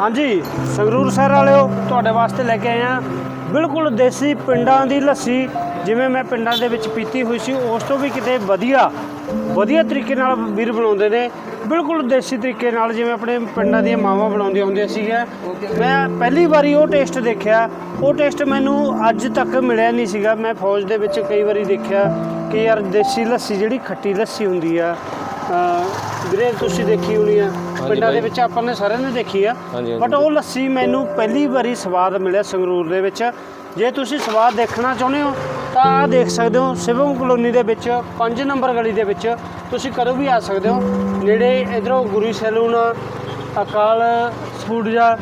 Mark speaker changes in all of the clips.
Speaker 1: ਹਾਂਜੀ, ਸੰਗਰੂਰ ਸ਼ਹਿਰ ਵਾਲਿਓ, ਤੁਹਾਡੇ ਵਾਸਤੇ ਲੈ ਕੇ ਆਏ ਆ ਬਿਲਕੁਲ ਦੇਸੀ ਪਿੰਡਾਂ ਦੀ ਲੱਸੀ, ਜਿਵੇਂ ਮੈਂ ਪਿੰਡਾਂ ਦੇ ਵਿੱਚ ਪੀਤੀ ਹੋਈ ਸੀ, ਉਸ ਤੋਂ ਵੀ ਕਿਤੇ ਵਧੀਆ ਵਧੀਆ ਤਰੀਕੇ ਨਾਲ ਵੀਰ ਬਣਾਉਂਦੇ ਨੇ। ਬਿਲਕੁਲ ਦੇਸੀ ਤਰੀਕੇ ਨਾਲ, ਜਿਵੇਂ ਆਪਣੇ ਪਿੰਡਾਂ ਦੀਆਂ ਮਾਵਾਂ ਬਣਾਉਂਦੀਆਂ ਹੁੰਦੀਆਂ ਸੀਗੀਆਂ। ਮੈਂ ਪਹਿਲੀ ਵਾਰੀ ਉਹ ਟੇਸਟ ਦੇਖਿਆ। ਉਹ ਟੇਸਟ ਮੈਨੂੰ ਅੱਜ ਤੱਕ ਮਿਲਿਆ ਨਹੀਂ ਸੀਗਾ। ਮੈਂ ਫੌਜ ਦੇ ਵਿੱਚ ਕਈ ਵਾਰੀ ਦੇਖਿਆ ਕਿ ਯਾਰ, ਦੇਸੀ ਲੱਸੀ, ਜਿਹੜੀ ਖੱਟੀ ਲੱਸੀ ਹੁੰਦੀ ਆ ਵੀਰੇ ਤੁਸੀਂ ਦੇਖੀ ਹੋਣੀ ਆ। ਪਿੰਡਾਂ ਦੇ। ਵਿੱਚ ਆਪਾਂ ਨੇ ਸਾਰਿਆਂ ਨੇ ਦੇਖੀ ਆ। ਬਟ ਉਹ ਲੱਸੀ ਮੈਨੂੰ ਪਹਿਲੀ ਵਾਰੀ ਸਵਾਦ ਮਿਲਿਆ ਸੰਗਰੂਰ ਦੇ ਵਿੱਚ। ਜੇ ਤੁਸੀਂ ਸਵਾਦ ਦੇਖਣਾ ਚਾਹੁੰਦੇ ਹੋ ਤਾਂ ਆਹ ਦੇਖ ਸਕਦੇ ਹੋ ਸਿਵਮ ਕਲੋਨੀ ਦੇ ਵਿੱਚ 5 ਨੰਬਰ ਗਲੀ ਦੇ ਵਿੱਚ। ਤੁਸੀਂ ਕਦੋਂ ਵੀ ਆ ਸਕਦੇ ਹੋ। ਨੇੜੇ ਇਧਰੋਂ ਗੁਰੂ ਸੈਲੂਨ ਅਕਾਲ ਸਪੂਡਜਾ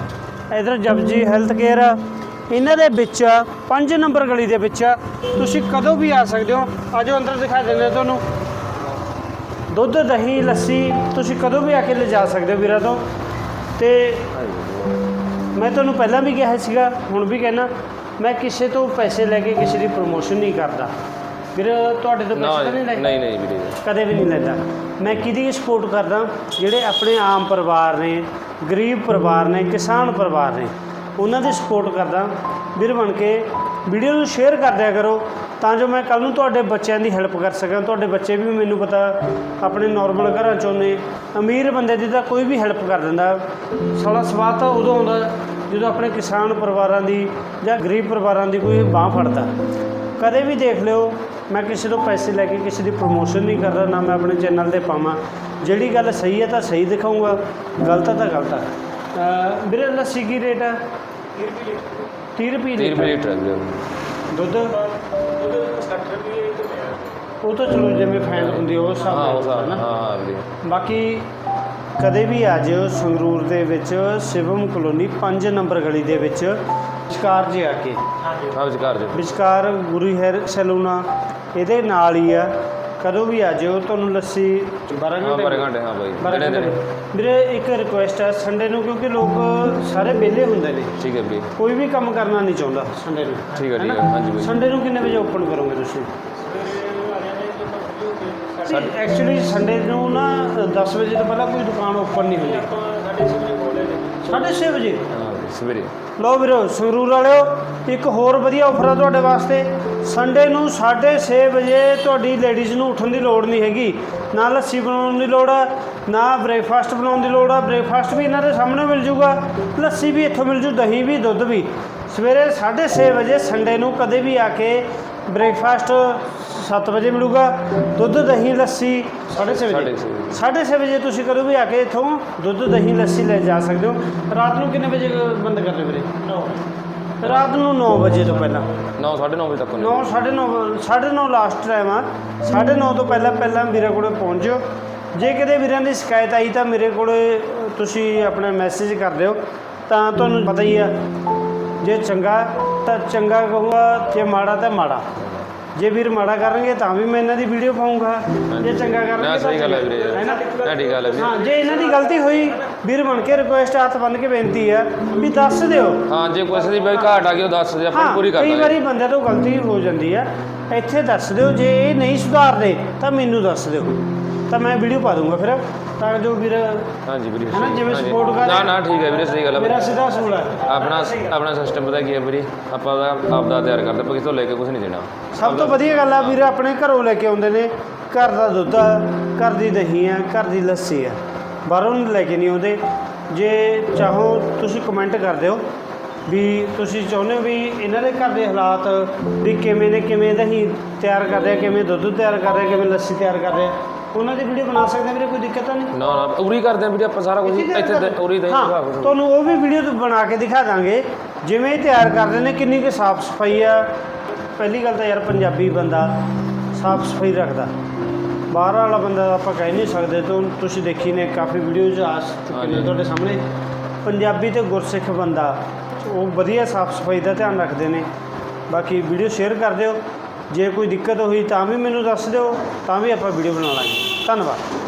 Speaker 1: ਇਧਰ ਜਪਜੀ ਹੈਲਥ ਕੇਅਰ। ਇਹਨਾਂ ਦੇ ਵਿੱਚ 5 ਨੰਬਰ ਗਲੀ ਦੇ ਵਿੱਚ। ਤੁਸੀਂ ਕਦੋਂ ਵੀ ਆ ਸਕਦੇ ਹੋ। ਆਜੋ ਅੰਦਰ ਦਿਖਾ ਦਿੰਦੇ ਤੁਹਾਨੂੰ। ਦੁੱਧ ਦਹੀਂ ਲੱਸੀ ਤੁਸੀਂ ਕਦੋਂ ਵੀ ਆ ਕੇ ਲਿਜਾ ਸਕਦੇ ਹੋ ਵੀਰਾਂ ਤੋਂ। ਤੇ ਮੈਂ ਤੁਹਾਨੂੰ ਪਹਿਲਾਂ ਵੀ ਕਿਹਾ ਸੀਗਾ ਹੁਣ ਵੀ ਕਹਿਣਾ ਮੈਂ ਕਿਸੇ ਤੋਂ ਪੈਸੇ ਲੈ ਕੇ ਕਿਸੇ ਦੀ ਪ੍ਰੋਮੋਸ਼ਨ ਨਹੀਂ ਕਰਦਾ। ਵੀਰ ਤੁਹਾਡੇ ਤੋਂ ਪੈਸੇ ਤਾਂ ਨਹੀਂ ਲੈ
Speaker 2: ਨਹੀਂ ਨਹੀਂ ਵੀਰੇ।
Speaker 1: ਕਦੇ ਵੀ ਨਹੀਂ ਲੈਂਦਾ। ਮੈਂ ਕਿਹਦੀ ਸਪੋਰਟ ਕਰਦਾ? ਜਿਹੜੇ ਆਪਣੇ ਆਮ ਪਰਿਵਾਰ ਨੇ ਗਰੀਬ ਪਰਿਵਾਰ ਨੇ ਕਿਸਾਨ ਪਰਿਵਾਰ ਨੇ ਉਹਨਾਂ ਦੀ ਸਪੋਰਟ ਕਰਦਾ। ਵੀਰ ਬਣ ਕੇ ਵੀਡੀਓ ਨੂੰ ਸ਼ੇਅਰ ਕਰ ਦਿਆ ਕਰੋ। ਤਾਂ ਜੋ ਮੈਂ ਕੱਲ ਨੂੰ ਤੁਹਾਡੇ ਬੱਚਿਆਂ ਦੀ ਹੈਲਪ ਕਰ ਸਕਾਂ। ਤੁਹਾਡੇ ਬੱਚੇ ਵੀ ਮੈਨੂੰ ਪਤਾ ਆਪਣੇ ਨਾਰਮਲ ਘਰਾਂ ਚੋਂ ਨੇ। ਅਮੀਰ ਬੰਦੇ ਦੀ ਤਾਂ ਕੋਈ ਵੀ ਹੈਲਪ ਕਰ ਦਿੰਦਾ। ਸਾਲਾ ਸਵਾਦ ਤਾਂ ਉਦੋਂ ਆਉਂਦਾ ਜਦੋਂ ਆਪਣੇ ਕਿਸਾਨ ਪਰਿਵਾਰਾਂ ਦੀ ਜਾਂ ਗਰੀਬ ਪਰਿਵਾਰਾਂ ਦੀ ਕੋਈ ਬਾਹ ਫੜਦਾ। ਕਦੇ ਵੀ ਦੇਖ ਲਿਓ ਮੈਂ ਕਿਸੇ ਤੋਂ ਪੈਸੇ ਲੈ ਕੇ ਕਿਸੇ ਦੀ ਪ੍ਰੋਮੋਸ਼ਨ ਨਹੀਂ ਕਰਦਾ ਨਾ ਮੈਂ ਆਪਣੇ ਚੈਨਲ ਤੇ ਪਾਵਾਂ। ਜਿਹੜੀ ਗੱਲ ਸਹੀ ਹੈ ਤਾਂ ਸਹੀ ਦਿਖਾਊਂਗਾ ਗਲਤ ਤਾਂ ਗਲਤ ਹੈ ਅਹ ਵੀਰੇ ਲੱਸੀ ਕੀ ਰੇਟ ਹੈ 30 ਰੁਪਏ
Speaker 2: 30 ਰੁਪਏ
Speaker 1: ਲੀਟਰ
Speaker 2: ਲੀਟਰ ਹੈ ਵੀਰੇ
Speaker 1: ਦੁੱਧ? ਉਹ ਤਾਂ ਚਲੋ ਜਿਵੇਂ ਫੈਨ ਹੁੰਦੀ ਆ, ਉਹ ਹਿਸਾਬ
Speaker 2: ਹਾਂ
Speaker 1: ਨਾਲ
Speaker 2: ਉਹ ਹਿਸਾਬ
Speaker 1: ਨਾ।
Speaker 2: ਹਾਂ ਹਾਂ ਵੀਰੇ
Speaker 1: ਬਾਕੀ ਕਦੇ ਵੀ ਆ ਜਿਓ ਸੰਗਰੂਰ ਦੇ ਵਿੱਚ ਸਿਵਮ ਕਲੋਨੀ 5 ਨੰਬਰ ਗਲੀ ਦੇ ਵਿੱਚ ਵਿਚਕਾਰ ਜੇ ਆ ਕੇ।
Speaker 2: ਹਾਂ ਵਿਚਕਾਰ ਜੀ।
Speaker 1: ਵਿਚਕਾਰ ਗੁਰੂ ਹੈਰ ਸੈਲੂਨਾ ਇਹਦੇ ਨਾਲ ਹੀ ਆ। ਕਦੋਂ ਵੀ ਆ ਜਿਓ ਤੁਹਾਨੂੰ ਲੱਸੀ 12
Speaker 2: ਹਾਂ ਬਾਰੇ ਘੰਟੇ ਹਾਂ ਬਾਈ।
Speaker 1: ਬਾਰਾਂ
Speaker 2: ਜਿਹੜੇ
Speaker 1: ਘੰਟੇ।
Speaker 2: ਦਿਨ
Speaker 1: ਵੀਰੇ ਇੱਕ ਰਿਕੁਐਸਟ ਹੈ ਸੰਡੇ ਨੂੰ ਕਿਉਂਕਿ ਲੋਕ ਸਾਰੇ ਵਿਹਲੇ ਹੁੰਦੇ ਨੇ।
Speaker 2: ਠੀਕ ਹੈ ਵੀਰੇ।
Speaker 1: ਕੋਈ ਵੀ ਕੰਮ ਕਰਨਾ ਨਹੀਂ ਚਾਹੁੰਦਾ ਸੰਡੇ ਨੂੰ।
Speaker 2: ਠੀਕ ਹੈ, ਠੀਕ? ਹੈ, ਹਾਂਜੀ ਬਾਈ।
Speaker 1: ਸੰਡੇ ਨੂੰ ਕਿੰਨੇ ਵਜੇ ਓਪਨ ਕਰੋਗੇ ਤੁਸੀਂ? ਐਕਚੁਅਲੀ ਸੰਡੇ ਨੂੰ ਨਾ 10 ਵਜੇ ਤੋਂ ਪਹਿਲਾਂ ਕੋਈ ਦੁਕਾਨ ਓਪਨ ਨਹੀਂ ਹੁੰਦੀ। 6:30 ਵਜੇ?
Speaker 2: ਹਾਂ। ਸਵੇਰੇ।
Speaker 1: ਲਓ ਵੀਰੋ, ਸੰਗਰੂਰ ਵਾਲਿਓ, ਇੱਕ ਹੋਰ ਵਧੀਆ ਆਫਰ ਆ ਤੁਹਾਡੇ ਵਾਸਤੇ। ਸੰਡੇ ਨੂੰ 6:30 ਵਜੇ ਤੁਹਾਡੀ ਲੇਡੀਜ਼ ਨੂੰ ਉੱਠਣ ਦੀ ਲੋੜ ਨਹੀਂ ਹੈਗੀ। ਨਾ ਲੱਸੀ ਬਣਾਉਣ ਦੀ ਲੋੜ ਆ, ਨਾ ਬ੍ਰੇਕਫਾਸਟ ਬਣਾਉਣ ਦੀ ਲੋੜ ਆ। ਬ੍ਰੇਕਫਾਸਟ ਵੀ ਇਹਨਾਂ ਦੇ ਸਾਹਮਣੇ ਮਿਲ ਜੂਗਾ, ਲੱਸੀ ਵੀ ਇੱਥੋਂ ਮਿਲ ਜੂ, ਦਹੀਂ ਵੀ, ਦੁੱਧ ਵੀ। ਸਵੇਰੇ 6:30 ਵਜੇ ਸੰਡੇ ਨੂੰ ਕਦੇ ਵੀ ਆ ਕੇ ਬ੍ਰੇਕਫਾਸਟ 7 ਵਜੇ ਮਿਲੂਗਾ ਦੁੱਧ ਦਹੀਂ ਲੱਸੀ 6:30 ਵਜੇ।
Speaker 2: ਸਾਢੇ ਛੇ
Speaker 1: 6:30 ਵਜੇ ਤੁਸੀਂ ਕਦੋਂ ਵੀ ਆ ਕੇ ਇੱਥੋਂ ਦੁੱਧ ਦਹੀਂ ਲੱਸੀ ਲੈ ਜਾ ਸਕਦੇ ਹੋ। ਰਾਤ ਨੂੰ ਕਿੰਨੇ ਵਜੇ ਬੰਦ ਕਰਦੇ ਵੀਰੇ? 9 ਰਾਤ ਨੂੰ 9 ਵਜੇ ਤੋਂ ਪਹਿਲਾਂ।
Speaker 2: 9 9:30 ਵਜੇ ਤੱਕ
Speaker 1: 9 9:30 9:30 ਲਾਸਟ ਟਾਈਮ ਆ। 9:30 ਤੋਂ ਪਹਿਲਾਂ ਪਹਿਲਾਂ ਵੀਰੇ ਕੋਲੇ ਪਹੁੰਚ ਜਿਓ। ਜੇ ਕਿਤੇ ਵੀਰਾਂ ਦੀ ਸ਼ਿਕਾਇਤ ਆਈ ਤਾਂ ਮੇਰੇ ਕੋਲੇ ਤੁਸੀਂ ਆਪਣਾ ਮੈਸੇਜ ਕਰ ਦਿਓ। ਤਾਂ ਤੁਹਾਨੂੰ ਪਤਾ ਹੀ ਆ ਜੇ ਚੰਗਾ ਤਾਂ ਚੰਗਾ ਕਹੂੰਗਾ ਜੇ ਮਾੜਾ ਤਾਂ ਮਾੜਾ। ਜੇ ਵੀਰ ਮਾੜਾ ਕਰਨਗੇ ਤਾਂ ਵੀ ਮੈਂ ਇਹਨਾਂ ਦੀ ਵੀਡੀਓ ਪਾਉਂਗਾ। ਜੇ ਚੰਗਾ ਕਰਨਗੇ
Speaker 2: ਨਾ
Speaker 1: ਤਾਂ
Speaker 2: ਸਹੀ ਗੱਲ ਹੈ ਵੀਰੇ।
Speaker 1: ਹੈ ਨਾ
Speaker 2: ਠੀਕ ਗੱਲ ਹੈ ਵੀਰੇ।
Speaker 1: ਹਾਂ ਜੇ ਇਹਨਾਂ ਦੀ ਗਲਤੀ ਹੋਈ ਵੀਰ ਬਣ ਕੇ ਰਿਕੁਐਸਟ ਹੱਥ ਬੰਨ ਕੇ ਬੇਨਤੀ ਹੈ ਵੀ ਦੱਸ ਦਿਓ।
Speaker 2: ਹਾਂ ਜੇ ਕੋਈ ਦੀ ਬਈ ਘਾਟ ਆ ਗਈ ਉਹ ਦੱਸ ਦੇ ਆਪਾਂ
Speaker 1: ਹਾਂ
Speaker 2: ਪੂਰੀ ਕਰ
Speaker 1: ਕਈ
Speaker 2: ਦਾਂਗੇ।
Speaker 1: ਵਾਰੀ ਬੰਦੇ ਤੋਂ ਗਲਤੀ ਹੋ ਜਾਂਦੀ ਹੈ ਇੱਥੇ ਦੱਸ ਦਿਓ ਜੇ ਇਹ ਨਹੀਂ ਸੁਧਾਰਦੇ ਤਾਂ ਮੈਨੂੰ ਦੱਸ ਦਿਓ। ਤਾਂ ਮੈਂ ਵੀਡੀਓ ਪਾ ਦੂੰਗਾ ਫਿਰ ਤਾਂ ਜੋ ਵੀਰ
Speaker 2: ਹਾਂਜੀ ਵੀਰੇ
Speaker 1: ਹੈ ਨਾ, ਜਿਵੇਂ
Speaker 2: ਹਾਂਜੀ।
Speaker 1: support ਕਰ-
Speaker 2: ਨਾ ਨਾ ਠੀਕ ਹੈ ਵੀਰੇ ਸਹੀ ਗੱਲ ਹੈ
Speaker 1: ਮੇਰਾ ਸਿੱਧਾ ਸੂਲ ਹੈ
Speaker 2: ਆਪਣਾ ਆਪਣਾ ਸਿਸਟਮ ਪਤਾ ਕੀ ਹੈ ਵੀਰੇ ਆਪਾਂ ਦਾ ਆਪਦਾ ਤਿਆਰ ਕਰਦੇ ਆਪਾਂ ਕਿਸੇ ਤੋਂ ਲੈ ਕੇ ਕੁਝ ਨਹੀਂ ਦੇਣਾ।
Speaker 1: ਸਭ ਤੋਂ ਵਧੀਆ ਗੱਲ ਆ ਵੀਰ ਆਪਣੇ ਘਰੋਂ ਲੈ ਕੇ ਆਉਂਦੇ ਨੇ ਘਰ ਦਾ ਦੁੱਧ ਆ ਘਰ ਦੀ ਦਹੀਂ ਆ ਘਰ ਦੀ ਲੱਸੀ ਆ। ਬਾਹਰੋਂ ਨਹੀਂ ਲੈ ਕੇ ਨਹੀਂ ਆਉਂਦੇ। ਜੇ ਚਾਹੋ ਤੁਸੀਂ ਕਮੈਂਟ ਕਰ ਦਿਓ ਵੀ ਤੁਸੀਂ ਚਾਹੁੰਦੇ ਹੋ ਵੀ ਇਹਨਾਂ ਦੇ ਘਰ ਦੇ ਹਾਲਾਤ ਵੀ ਕਿਵੇਂ ਨੇ ਕਿਵੇਂ ਦਹੀਂ ਤਿਆਰ ਕਰਦੇ ਆ ਕਿਵੇਂ ਦੁੱਧ ਤਿਆਰ ਕਰਦੇ ਆ ਕਿਵੇਂ ਲੱਸੀ ਤਿਆਰ ਕਰਦੇ ਆ। ਉਹਨਾਂ ਦੀ ਵੀਡੀਓ ਬਣਾ ਸਕਦੇ ਆ ਵੀਰੇ ਕੋਈ ਦਿੱਕਤ ਤਾਂ ਨਹੀਂ?
Speaker 2: ਨਾ ਨਾ ਉਰੀ ਕਰਦੇ ਆ ਵੀਰੇ ਆਪਾਂ ਸਾਰਾ ਕੁਝ ਇੱਥੇ ਤੇ ਉਰੀ ਦੇ
Speaker 1: ਹਾਂ ਤੁਹਾਨੂੰ ਉਹ ਵੀ ਵੀਡੀਓ ਬਣਾ ਕੇ ਦਿਖਾ ਦਾਂਗੇ। ਜਿਵੇਂ ਇਹ ਤਿਆਰ ਕਰਦੇ ਨੇ ਕਿੰਨੀ ਕੁ ਸਾਫ਼ ਸਫ਼ਾਈ ਆ। ਪਹਿਲੀ ਗੱਲ ਤਾਂ ਯਾਰ ਪੰਜਾਬੀ ਬੰਦਾ ਸਾਫ਼ ਸਫ਼ਾਈ ਰੱਖਦਾ। ਬਾਹਰ ਵਾਲਾ ਬੰਦਾ ਆਪਾਂ ਕਹਿ ਨਹੀਂ ਸਕਦੇ ਤੋਂ ਤੁਸੀਂ ਦੇਖੀ ਨੇ ਕਾਫੀ ਵੀਡੀਓਜ਼ ਆ ਚੁੱਕੇ ਨੇ। ਤੁਹਾਡੇ ਸਾਹਮਣੇ। ਪੰਜਾਬੀ ਤੇ ਗੁਰਸਿੱਖ ਬੰਦਾ ਉਹ ਵਧੀਆ ਸਾਫ਼ ਸਫ਼ਾਈ ਦਾ ਧਿਆਨ ਰੱਖਦੇ ਨੇ। ਬਾਕੀ ਵੀਡੀਓ ਸ਼ੇਅਰ ਕਰ ਦਿਓ। ਜੇ ਕੋਈ ਦਿੱਕਤ ਹੋਈ ਤਾਂ ਵੀ ਮੈਨੂੰ ਦੱਸ ਦਿਓ ਤਾਂ ਵੀ ਆਪਾਂ ਵੀਡੀਓ ਬਣਾ ਲਾਂਗੇ। ਧੰਨਵਾਦ।